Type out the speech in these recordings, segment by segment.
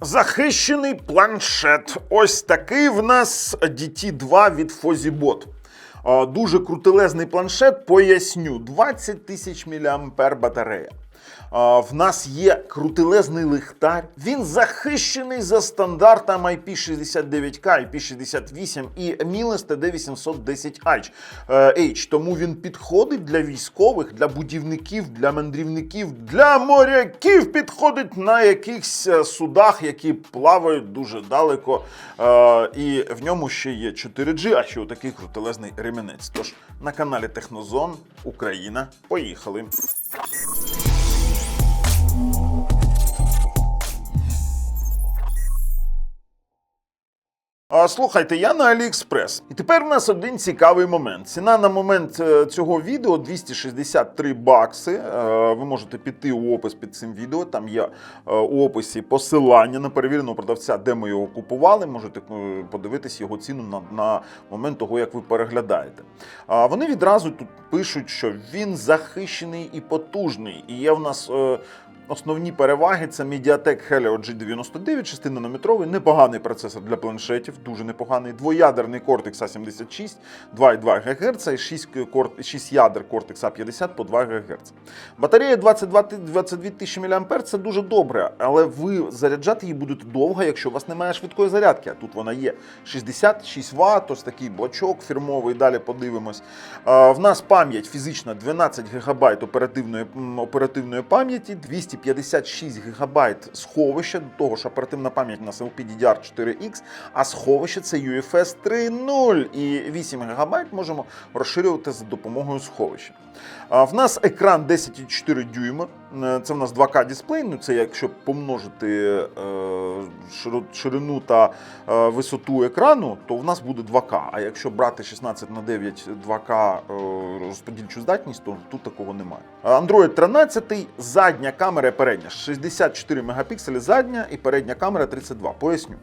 Захищений планшет. Ось такий в нас DT2 від Fozibot. Дуже крутелезний планшет, поясню. 20 тисяч мА батарея. В нас є крутелезний лихтар. Він захищений за стандартом IP69K, IP68 і Miles TD810H. Е, H. Тому він підходить для військових, для будівників, для мандрівників, для моряків. Підходить на якихось е, судах, які плавають дуже далеко. Е, І в ньому ще є 4G, а ще отакий крутелезний ремінець. Тож на каналі Технозон Україна. Поїхали. А, Слухайте, я на AliExpress. І тепер у нас один цікавий момент. Ціна на момент е, цього відео 263 бакси. Е, Ви можете піти у опис під цим відео. Там є е, у описі посилання на перевіреного продавця, де ми його купували. Можете подивитись його ціну на, на момент того, як ви переглядаєте. А Вони відразу тут пишуть, що він захищений і потужний. І є в нас. Основні переваги це Mediatek Helio G99, 6-нанометровий, непоганий процесор для планшетів, дуже непоганий. Двоядерний Cortex A76, 2,2 ГГц і 6, кор- 6 ядер Cortex A50 по 2 ГГц. Батарея 22, ти- 22 тисячі мА це дуже добре, але ви заряджати її будете довго, якщо у вас немає швидкої зарядки. А тут вона є 66 Вт, ось такий блочок фірмовий, далі подивимось. А, В нас пам'ять фізична 12 ГБ оперативної, оперативної пам'яті, 256 ГБ сховища, до того ж оперативна пам'ять у нас LPDDR4X, а сховище це UFS 3.0 і 8 ГБ можемо розширювати за допомогою сховища. В нас екран 10,4 дюйма. Е, Це в нас 2К дисплей. Ну це якщо помножити е, ширину та е, висоту екрану, то в нас буде 2К. А якщо брати 16 на 9 2К е, розподільчу здатність, то тут такого немає. Android 13, задня камера передня 64 мегапікселі задня і передня камера 32. Поясню.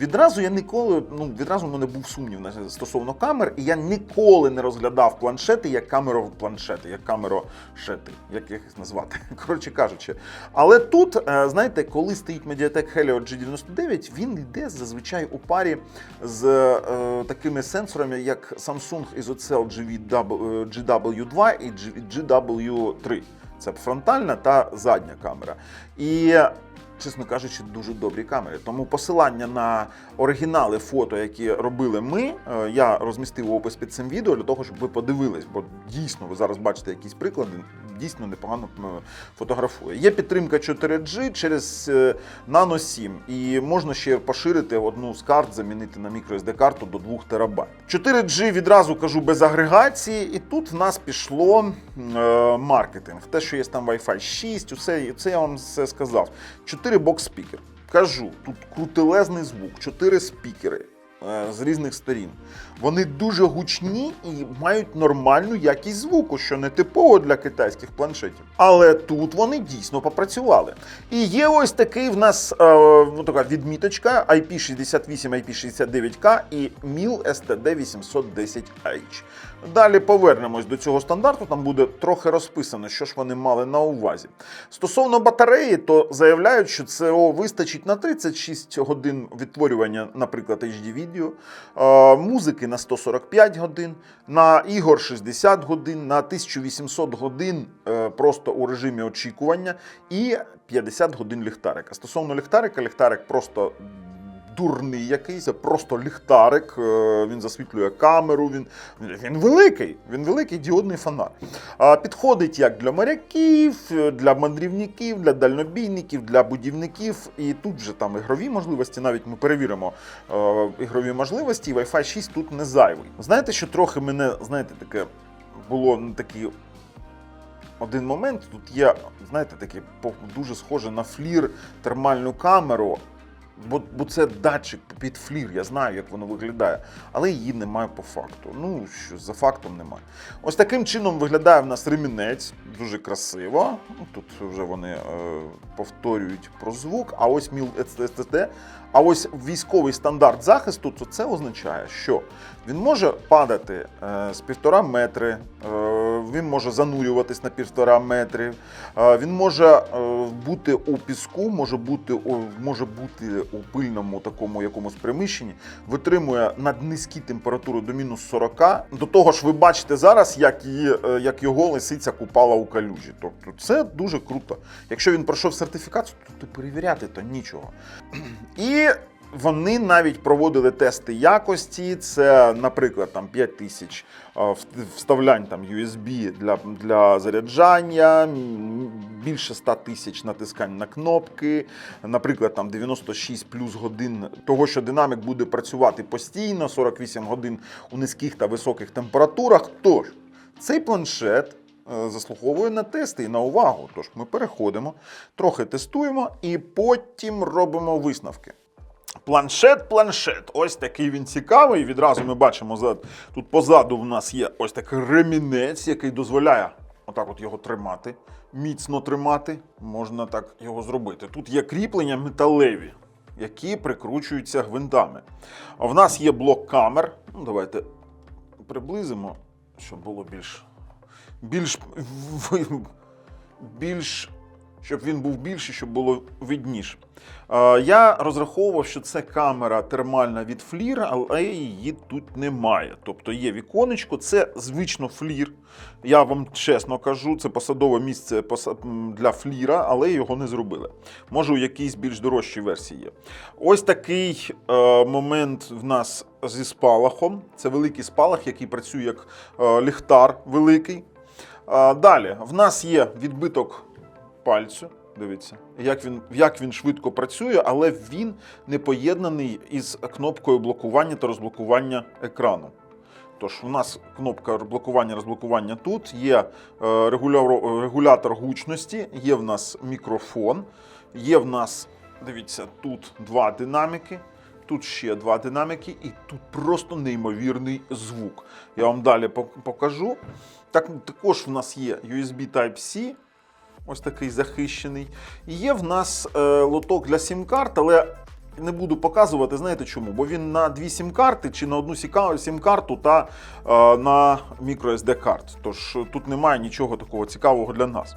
Відразу я ніколи, ну відразу мене був сумнів стосовно камер, і я ніколи не розглядав планшети як камеру планшети, як камерошети, як їх назвати. Коротше кажучи. Але тут, е, знаєте, коли стоїть Mediatek Helio G99, він йде зазвичай у парі з е, такими сенсорами, як Samsung ISOCELL GW, GW2 і GW3. Це фронтальна та задня камера. І чесно кажучи, дуже добрі камери. Тому посилання на оригінали фото, які робили ми, е, я розмістив опис під цим відео для того, щоб ви подивились, бо дійсно ви зараз бачите якісь приклади, дійсно непогано м, фотографує. Є підтримка 4G через е, Nano 7, і можна ще поширити одну з карт, замінити на microSD карту до 2 ТБ. 4G відразу кажу без агрегації, і тут в нас пішло е, маркетинг. Те, що є там Wi-Fi 6, усе, це я вам все сказав. 4 бокс-спікер. Кажу, тут крутелезний звук, 4 спікери е, з різних сторін. Вони дуже гучні і мають нормальну якість звуку, що не типово для китайських планшетів. Але тут вони дійсно попрацювали. І є ось такий в нас е, ну, така відміточка IP68, IP69K і MIL STD810H. Далі повернемось до цього стандарту. Там буде трохи розписано, що ж вони мали на увазі. Стосовно батареї, то заявляють, що ЦО вистачить на 36 годин відтворювання, наприклад, HD відео, музики на 145 годин, на ігор 60 годин, на 1800 годин е, просто у режимі очікування і 50 годин ліхтарика. Стосовно ліхтарика, ліхтарик просто дурний якийсь, просто ліхтарик. е, Він засвітлює камеру. Він, він великий, він великий діодний фонар. Підходить як для моряків, е, для мандрівників, для дальнобійників, для будівників. І тут вже там ігрові можливості. Навіть ми перевіримо е, ігрові можливості. і Wi-Fi 6 тут не зайвий. Знаєте, що трохи мене, знаєте, таке було ну, такі один момент. Тут є, знаєте, таке дуже схоже на флір термальну камеру. Бо, бо це датчик під флір, я знаю, як воно виглядає, але її немає по факту. Ну, що за фактом немає. Ось таким чином виглядає в нас ремінець, дуже красиво. Ну, Тут вже вони е, повторюють про звук. А ось міл SSD, а ось військовий стандарт захисту, то це означає, що він може падати е, з півтора метри. Е, він може занурюватись на півтора метри, він може е, бути у піску, може бути, у- може бути у пильному такому якомусь приміщенні, витримує наднизькі температури до мінус 40. До того ж, ви бачите зараз, як, її, е, як його лисиця купала у калюжі. Тобто це дуже круто. Якщо він пройшов сертифікацію, то ти перевіряти то нічого. І вони навіть проводили тести якості. Це, наприклад, там 5 тисяч вставлянь там USB для, для заряджання, більше 100 тисяч натискань на кнопки, наприклад, там 96 плюс годин того, що динамік буде працювати постійно, 48 годин у низьких та високих температурах. Тож цей планшет. е, Заслуговує на тести і на увагу. Тож ми переходимо, трохи тестуємо і потім робимо висновки. Планшет, планшет. Ось такий він цікавий. Відразу ми бачимо тут позаду в нас є ось такий ремінець, який дозволяє отак от його тримати. Міцно тримати. Можна так його зробити. Тут є кріплення металеві, які прикручуються гвинтами. А в нас є блок камер. Ну, давайте приблизимо, щоб було більш. Більш більш щоб він був більший, щоб було видніше. Я розраховував, що це камера термальна від флір, але її тут немає. Тобто є віконечко, це звично флір. Я вам чесно кажу, це посадове місце для фліра, але його не зробили. Може, у якійсь більш дорожчій версії є. Ось такий е, момент в нас зі спалахом. Це великий спалах, який працює як е, ліхтар великий. Далі, в нас є відбиток пальцю. Дивіться, як він, як він швидко працює, але він не поєднаний із кнопкою блокування та розблокування екрану. Тож, у нас кнопка блокування розблокування тут, є е, регулятор гучності, є в нас мікрофон, є в нас, дивіться, тут два динаміки, тут ще два динаміки, і тут просто неймовірний звук. Я вам далі покажу. Так, також в нас є USB Type-C, ось такий захищений. І є в нас е, лоток для сім-карт, але не буду показувати, знаєте чому? Бо він на дві сім-карти чи на одну сім-карту та е, на microSD карт. Тож е, тут немає нічого такого цікавого для нас.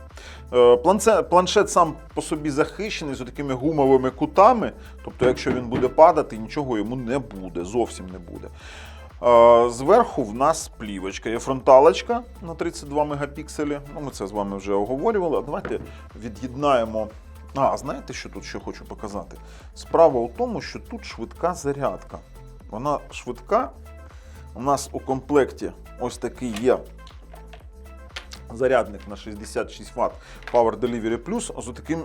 Е, планце- планшет сам по собі захищений з такими гумовими кутами. Тобто, якщо він буде падати, нічого йому не буде, зовсім не буде. Зверху в нас плівочка. Є фронталочка на 32 мегапікселі. Ну, ми це з вами вже оговорювали. Давайте від'єднаємо. А, знаєте, що тут ще хочу показати? Справа у тому, що тут швидка зарядка. Вона швидка. У нас у комплекті ось такий є зарядник на 66 Вт Power Delivery Plus з таким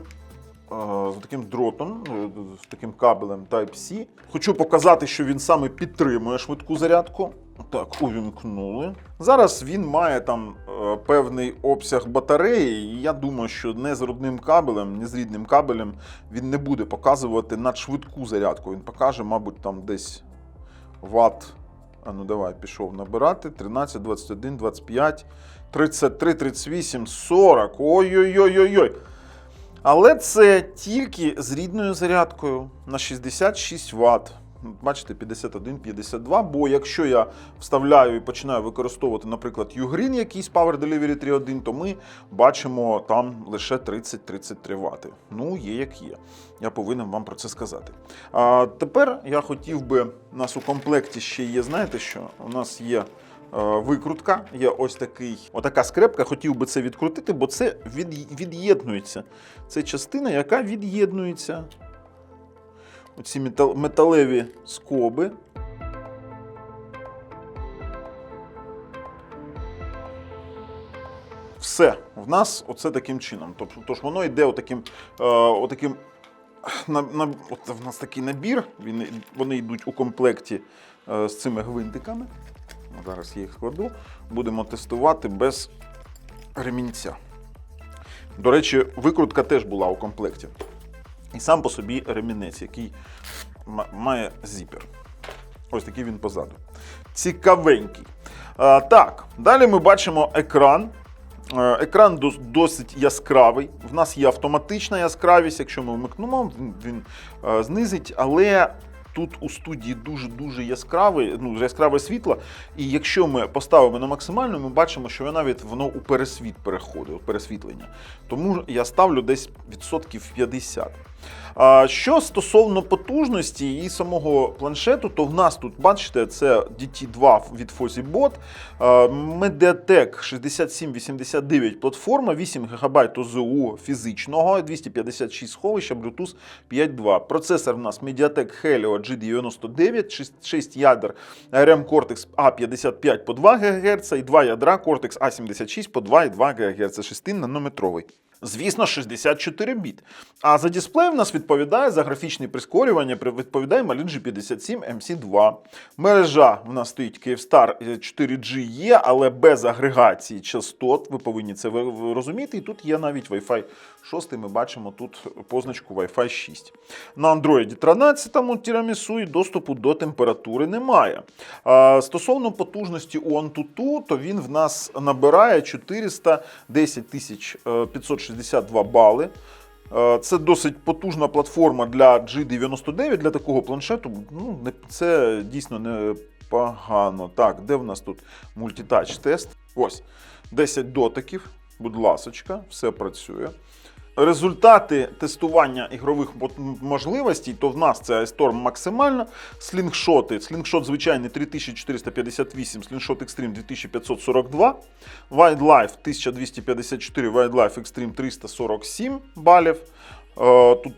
з таким дротом, е, з таким кабелем Type-C. Хочу показати, що він саме підтримує швидку зарядку. Так, увімкнули. Зараз він має там е, певний обсяг батареї, і я думаю, що не з родним кабелем, не з рідним кабелем він не буде показувати надшвидку зарядку. Він покаже, мабуть, там десь ватт. А ну давай, пішов набирати. 13, 21, 25, 33, 38, 40. Ой-ой-ой-ой-ой. Але це тільки з рідною зарядкою на 66 Вт. Бачите, 51, 52. Бо якщо я вставляю і починаю використовувати, наприклад, Ugreen якийсь Power Delivery 3.1, то ми бачимо там лише 30-33 Вт. Ну, є як є. Я повинен вам про це сказати. А тепер я хотів би, у нас у комплекті ще є, знаєте що? У нас є викрутка, є ось такий, отака скрепка. Хотів би це відкрутити, бо це від, від'єднується. Це частина, яка від'єднується. Оці метал, металеві скоби. Все, в нас оце таким чином. Тобто, тож воно йде отаким, е, отаким на, на, от в нас такий набір, він, вони йдуть у комплекті е, з цими гвинтиками. Зараз я їх складу. Будемо тестувати без ремінця. До речі, викрутка теж була у комплекті. І сам по собі ремінець, який має зіпер. Ось такий він позаду. Цікавенький. А, так, далі ми бачимо екран. Екран досить яскравий. В нас є автоматична яскравість. Якщо ми вмикнемо, він, знизить, але тут у студії дуже-дуже яскраве, ну, яскраве світло. І якщо ми поставимо на максимальну, ми бачимо, що навіть воно у пересвіт переходить, у пересвітлення. Тому я ставлю десь відсотків 50. Що стосовно потужності і самого планшету, то в нас тут, бачите, це DT2 від FuzzyBot, а, Mediatek 6789 платформа, 8 ГБ ОЗУ фізичного, 256 сховища, Bluetooth 5.2. Процесор в нас Mediatek Helio G99, 6, 6 ядер ARM Cortex A55 по 2 ГГц і 2 ядра Cortex A76 по 2,2 ГГц, 6-нанометровий. Звісно, 64 біт. А за дисплей в нас відповідає за графічне прискорювання, відповідає Mali G57 MC2. Мережа в нас стоїть Kyivstar 4G є, але без агрегації частот. Ви повинні це розуміти. І тут є навіть Wi-Fi 6. Ми бачимо тут позначку Wi-Fi 6. На Android 13 тірамісу і доступу до температури немає. Стосовно потужності у Antutu, то він в нас набирає 410 тисяч е, 562 бали. Е, Це досить потужна платформа для G99, для такого планшету. Ну, це дійсно непогано. Так, де в нас тут мультитач тест? Ось 10 дотиків, будь ласочка, все працює. Результати тестування ігрових можливостей, то в нас це iStorm максимально. Слінгшоти. Слінгшот звичайний 3458, слінгшот Extreme 2542, Wildlife 1254, Wildlife Extreme 347 балів. Е, Тут,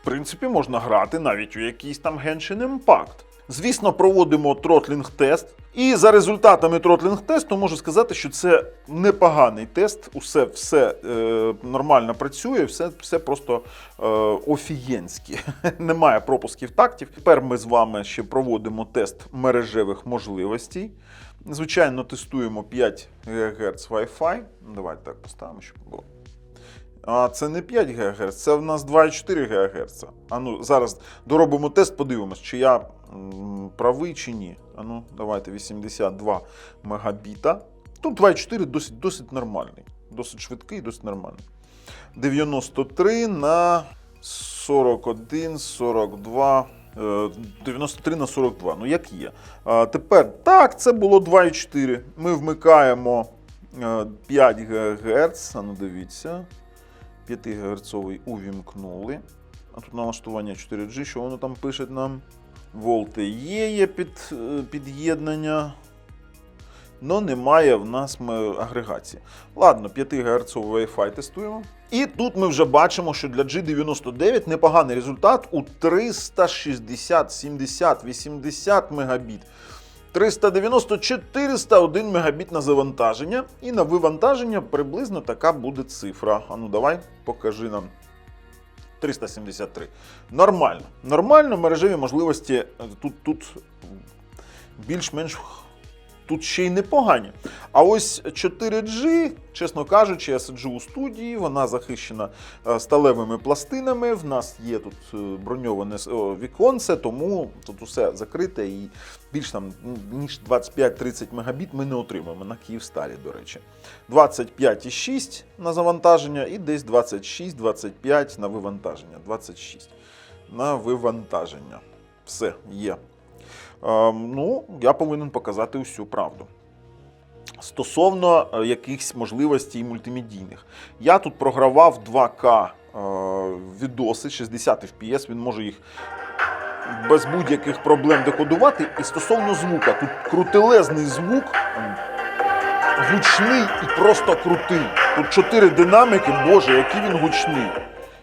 в принципі, можна грати навіть у якийсь там Genshin Impact. Звісно, проводимо тротлінг тест. І за результатами тротлінг тесту можу сказати, що це непоганий тест. Усе все е, нормально працює, все, все просто е, офігенське. Немає пропусків тактів. Тепер ми з вами ще проводимо тест мережевих можливостей. Звичайно, тестуємо 5 ГГц Wi-Fi. Давайте так поставимо, щоб було. А це не 5 ГГц, це в нас 2,4 ГГц. А ну, зараз доробимо тест, подивимось, чи я правий чи ні. А ну, давайте 82 мегабіта. Тут 2,4 досить, досить нормальний. Досить швидкий, досить нормальний. 93 на 41, 42. е, 93 на 42, ну як є. А, тепер, так, це було 2,4. Ми вмикаємо е, 5 ГГц. А ну дивіться. 5 ГГц увімкнули. А тут налаштування 4G, що воно там пише нам? Волти є, є під, е, під'єднання. Но немає в нас м- агрегації. Ладно, 5 ГГц Wi-Fi тестуємо. І тут ми вже бачимо, що для G99 непоганий результат у 360, 70, 80 мегабіт. 390 401 мегабіт на завантаження, і на вивантаження приблизно така буде цифра. А ну давай, покажи нам. 373. Нормально. Нормально, мережеві можливості е, тут, тут більш-менш тут ще й непогані. А ось 4G, чесно кажучи, я сиджу у студії, вона захищена е, сталевими пластинами. В нас є тут е, броньоване віконце, тому тут усе закрите і більш там ніж 25-30 мегабіт ми не отримаємо на Київстарі, до речі. 25,6 на завантаження і десь 26-25 на вивантаження. 26 на вивантаження. Все є. Ем, ну, я повинен показати усю правду. Стосовно е, якихось можливостей мультимедійних. Я тут програвав 2К е, відоси 60 FPS, він може їх без будь-яких проблем декодувати. І стосовно звука, тут крутелезний звук, гучний і просто крутий. Тут чотири динаміки, боже, який він гучний.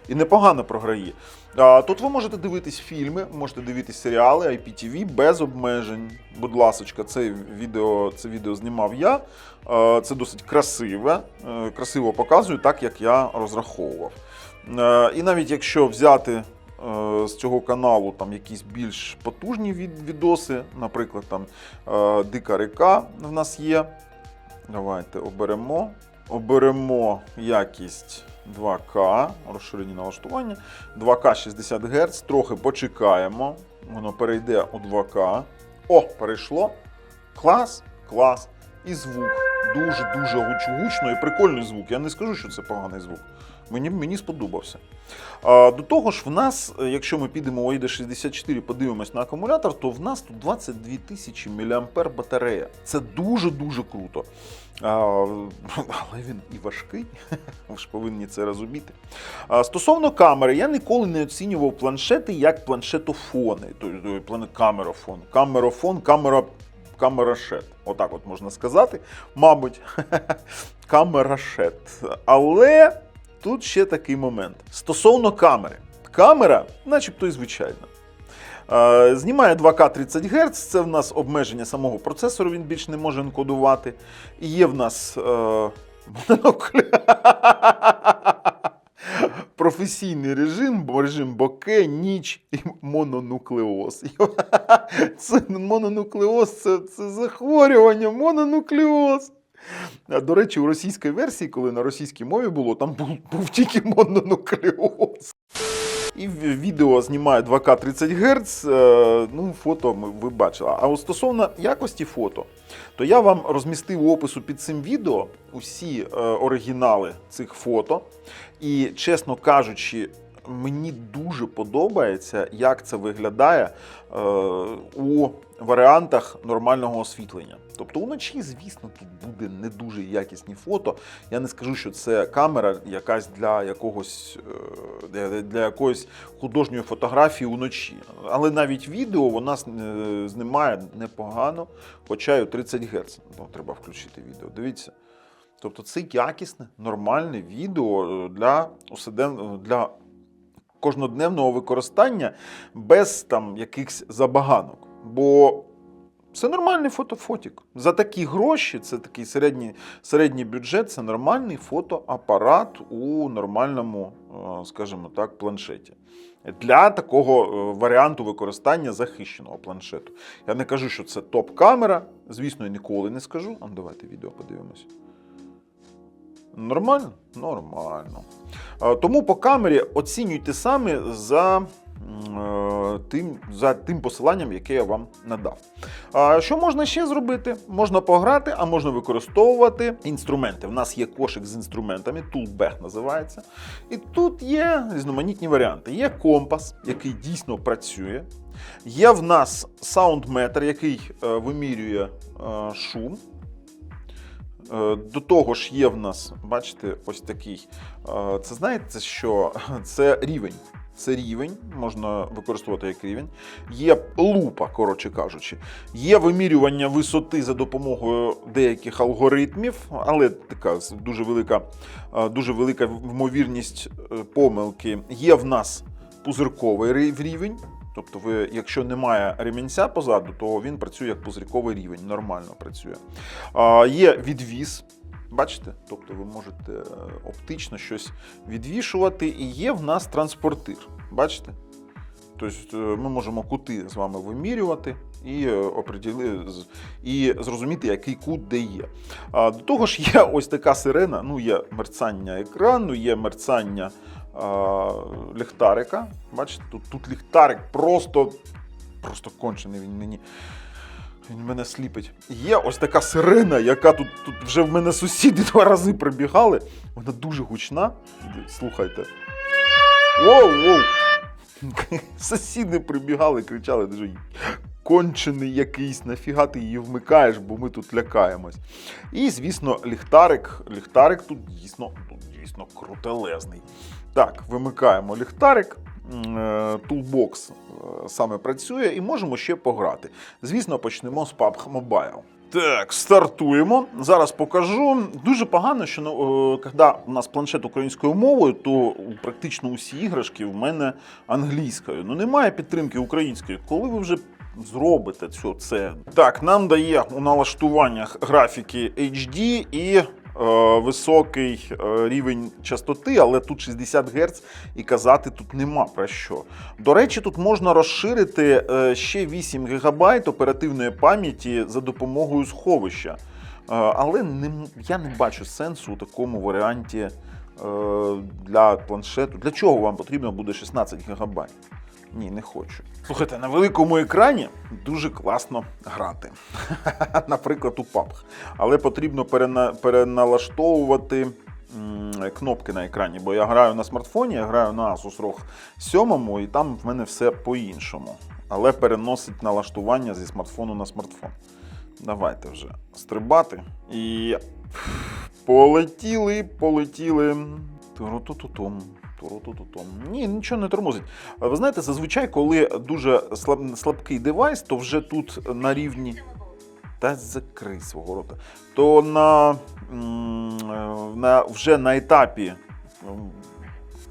І непогано програє. Тут ви можете дивитись фільми, можете дивитись серіали IPTV без обмежень. Будь ласочка, це відео, це відео знімав я. Це досить красиве, е, красиво показую, так як я розраховував. Е, і навіть якщо взяти е, з цього каналу там якісь більш потужні від- відоси, наприклад, там Дика река в нас є. Давайте оберемо. Оберемо якість 2К, розширені налаштування. 2К 60 Гц, трохи почекаємо. Воно перейде у 2К. О, перейшло. Клас, клас. І звук. Дуже-дуже гучно і прикольний звук. Я не скажу, що це поганий звук. Мені, мені сподобався. А, до того ж, в нас, е, якщо ми підемо у AID64, подивимось на акумулятор, то в нас тут 22 тисячі мА батарея. Це дуже-дуже круто. А, але він і важкий, ви ж повинні це розуміти. А, стосовно камери, я ніколи не оцінював планшети як планшетофони, тобто камерофон, камерофон, камера. Камерашет, отак от можна сказати, мабуть, камерашет. Але тут ще такий момент. Стосовно камери. Камера, начебто і звичайна. Знімає 2К 30 Гц, це в нас обмеження самого процесору, він більш не може енкодувати. І є в нас е, професійний режим, режим боке, ніч і мононуклеоз. Це мононуклеоз це, це захворювання, мононуклеоз. До речі, у російській версії, коли на російській мові було, там був, був тільки мононуклеоз. І відео знімає 2К 30 Гц, ну, фото ви бачили. А стосовно якості фото, то я вам розмістив у опису під цим відео усі е, оригінали цих фото. І, чесно кажучи, мені дуже подобається, як це виглядає е, у варіантах нормального освітлення. Тобто уночі, звісно, тут буде не дуже якісні фото. Я не скажу, що це камера якась для якогось е, для, якоїсь художньої фотографії уночі. Але навіть відео вона е, знімає непогано, хоча й у 30 Гц. Ну, треба включити відео. Дивіться. Тобто це якісне, нормальне відео для для кожнодневного використання без там якихось забаганок. Бо це нормальний фотофотік. За такі гроші, це такий середній, середній бюджет, це нормальний фотоапарат у нормальному, е, скажімо так, планшеті. Для такого е, варіанту використання захищеного планшету. Я не кажу, що це топ-камера. Звісно, я ніколи не скажу. А ну, давайте відео подивимось. Нормально? Нормально. Е, Тому по камері оцінюйте самі за, е, тим, за тим посиланням, яке я вам надав. А Що можна ще зробити? Можна пограти, а можна використовувати інструменти. В нас є кошик з інструментами, Toolbag називається. І тут є різноманітні варіанти. Є компас, який дійсно працює. Є в нас саундметр, який е, вимірює шум. Е, До того ж, є в нас, бачите, ось такий. е, Це знаєте, що це рівень. Це рівень, можна використовувати як рівень. Є лупа, коротше кажучи. Є вимірювання висоти за допомогою деяких алгоритмів, але така дуже велика, е, дуже велика ймовірність помилки. Є в нас пузирковий рівень. Тобто, ви, якщо немає ремінця позаду, то він працює як пузирковий рівень, нормально працює. А, є відвіз. Бачите? Тобто ви можете е, оптично щось відвішувати, і є в нас транспортир. Бачите? Тобто е, ми можемо кути з вами вимірювати і, е, і зрозуміти, який кут де є. До того ж, є ось така сирена, ну є мерцання екрану, є мерцання ліхтарика. Бачите, тут, тут ліхтарик просто, просто кончений він мені. Він мене сліпить. Є ось така сирена, яка тут, тут вже в мене сусіди два рази прибігали. Вона дуже гучна. Слухайте. Воу, воу. Сусіди прибігали, кричали дуже кончений якийсь, нафіга ти її вмикаєш, бо ми тут лякаємось. І, звісно, ліхтарик. Ліхтарик тут дійсно, тут дійсно крутелезний. Так, вимикаємо ліхтарик. М, е, е, саме працює і можемо ще пограти. Звісно, почнемо з PUBG Mobile. Так, стартуємо. Зараз покажу. Дуже погано, що ну, е, коли у нас планшет українською мовою, то практично усі іграшки в мене англійською. Ну немає підтримки української. Коли ви вже зробите це? Так, нам дає у налаштуваннях графіки HD і високий е, рівень частоти, але тут 60 Гц і казати тут нема про що. До речі, тут можна розширити е, ще 8 ГБ оперативної пам'яті за допомогою сховища. Е, Але не, я не бачу сенсу у такому варіанті е, для планшету. Для чого вам потрібно буде 16 ГБ? Ні, не хочу. Слухайте, на великому екрані дуже класно грати. Наприклад, у PUBG. Але потрібно перена, переналаштовувати кнопки на екрані, бо я граю на смартфоні, я граю на Asus ROG 7, і там в мене все по-іншому. Але переносить налаштування зі смартфону на смартфон. Давайте вже стрибати. І полетіли, полетіли. Туру-ту-ту-тум. Ні, нічого не тормозить. Ви знаєте, зазвичай, коли дуже слаб- слабкий девайс, то вже тут на рівні. Та закрий свого рота. То на, на вже на етапі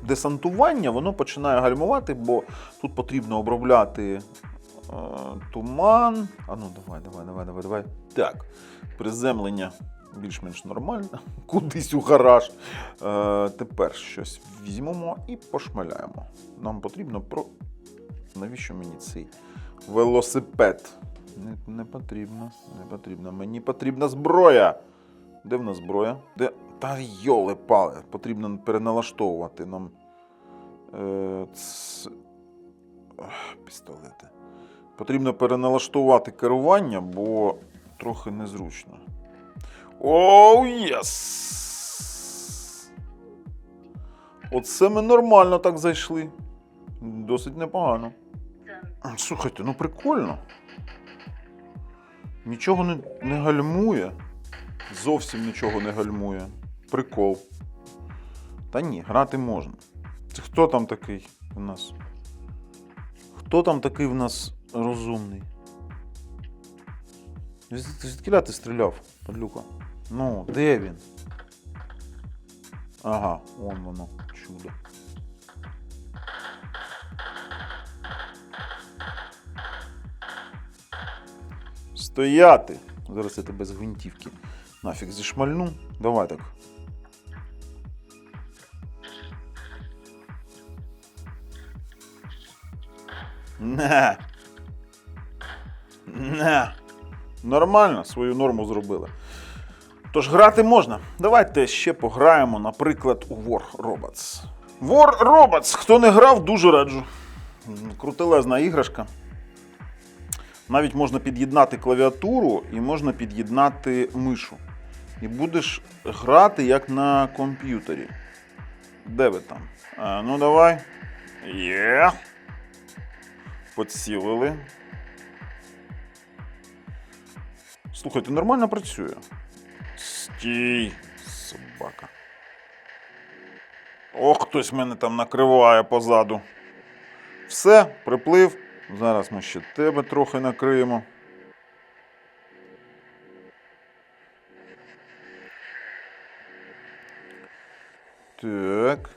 десантування воно починає гальмувати, бо тут потрібно обробляти е, туман. А ну давай, давай, давай, давай, давай. Так, приземлення більш-менш нормально. Кудись у гараж. Е, тепер щось візьмемо і пошмаляємо. Нам потрібно про. Навіщо мені цей велосипед? Не, не потрібно, не потрібно. Мені потрібна зброя. Де в нас зброя? Де? Та йоли пали. Потрібно переналаштовувати нам. Е, ц... Ах, Пістолети. Потрібно переналаштувати керування, бо трохи незручно. Оу, єс! Оце ми нормально так зайшли. Досить непогано. Слухайте, ну прикольно. Нічого не, не гальмує. Зовсім нічого не гальмує. Прикол. Та ні, грати можна. Це хто там такий у нас? Хто там такий в нас розумний? Звід- Звідкіля ти стріляв, падлюка? Ну, де він? Ага, вон воно, чудо. Стояти! Зараз я тебе з гвинтівки нафіг зішмальну. Давай так. Не. Не. Нормально, свою норму зробили. Тож грати можна. Давайте ще пограємо, наприклад, у War Robots. War Robots, хто не грав, дуже раджу. Крутелезна іграшка. Навіть можна під'єднати клавіатуру і можна під'єднати мишу. І будеш грати як на комп'ютері. Де ви там? А, ну давай. Є. Подсілили. Слухайте, нормально працює. Стій, собака. Ох, хтось мене там накриває позаду. Все, приплив. Зараз ми ще тебе трохи накриємо. Так.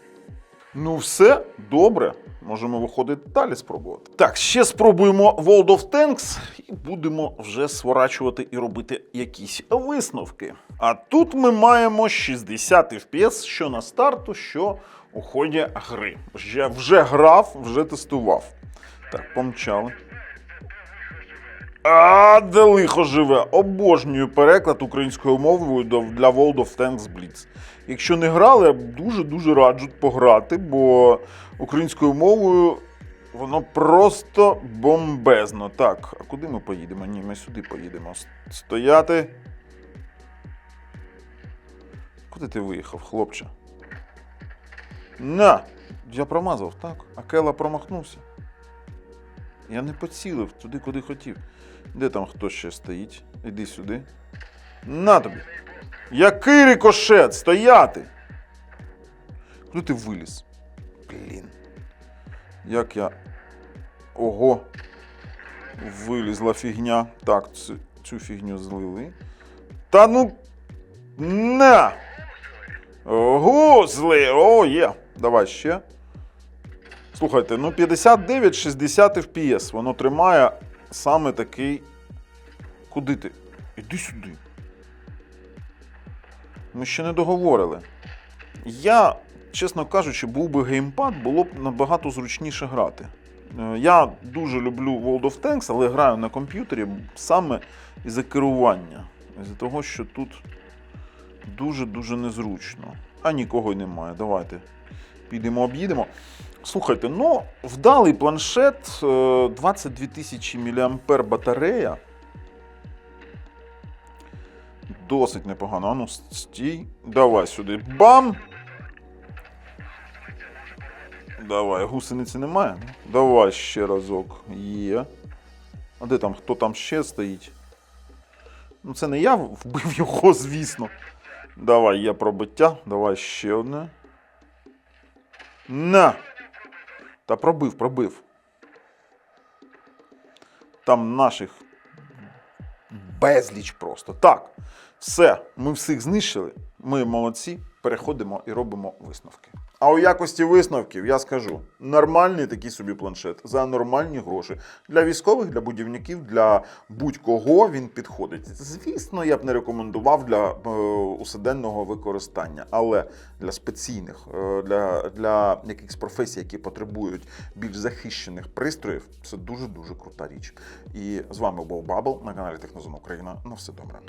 Ну, все, добре. Можемо виходити далі спробувати. Так, ще спробуємо World of Tanks і будемо вже сворачувати і робити якісь висновки. А тут ми маємо 60 FPS, що на старту, що у ході гри. Вже, вже грав, вже тестував. Так, помчали. А, де лихо живе. Обожнюю переклад українською мовою для World of Tanks Blitz. Якщо не грали, я дуже-дуже раджу пограти, бо українською мовою воно просто бомбезно. Так, а куди ми поїдемо? Ні, ми сюди поїдемо. Стояти. Куди ти виїхав, хлопче? На! Я промазав, так? А Кела промахнувся. Я не поцілив туди, куди хотів. Де там хто ще стоїть? Іди сюди. На тобі. Який рикошет? Стояти! Куди ти виліз? Блін. Як я. Ого. Вилізла фігня. Так, цю, цю фігню злили. Та ну. Ого, зли! О, є. Давай ще. Слухайте, ну 59-60 FPS. Воно тримає саме такий. Куди ти? Іди сюди. Ми ще не договорили. Я, чесно кажучи, був би геймпад, було б набагато зручніше грати. Е, Я дуже люблю World of Tanks, але граю на комп'ютері саме із-за керування. Із-за того, що тут дуже-дуже незручно. А нікого й немає. Давайте підемо об'їдемо. Слухайте, ну, вдалий планшет, е, 22 тисячі мА батарея. Досить непогано. Ану, стій. Давай сюди. Бам! Давай, гусениці немає? Давай ще разок. Є. А де там, хто там ще стоїть? Ну, це не я вбив його, звісно. Давай, є пробиття. Давай ще одне. На! Та пробив, пробив. Там наших безліч просто. Так, все, ми всіх знищили. Ми молодці. Переходимо і робимо висновки. А у якості висновків я скажу: нормальний такий собі планшет за нормальні гроші. Для військових, для будівників, для будь-кого він підходить. Звісно, я б не рекомендував для е, усиденного використання, але для спеційних, е, для, для якихось професій, які потребують більш захищених пристроїв, це дуже дуже крута річ. І з вами був Бабл на каналі Технозон Україна. На все добре.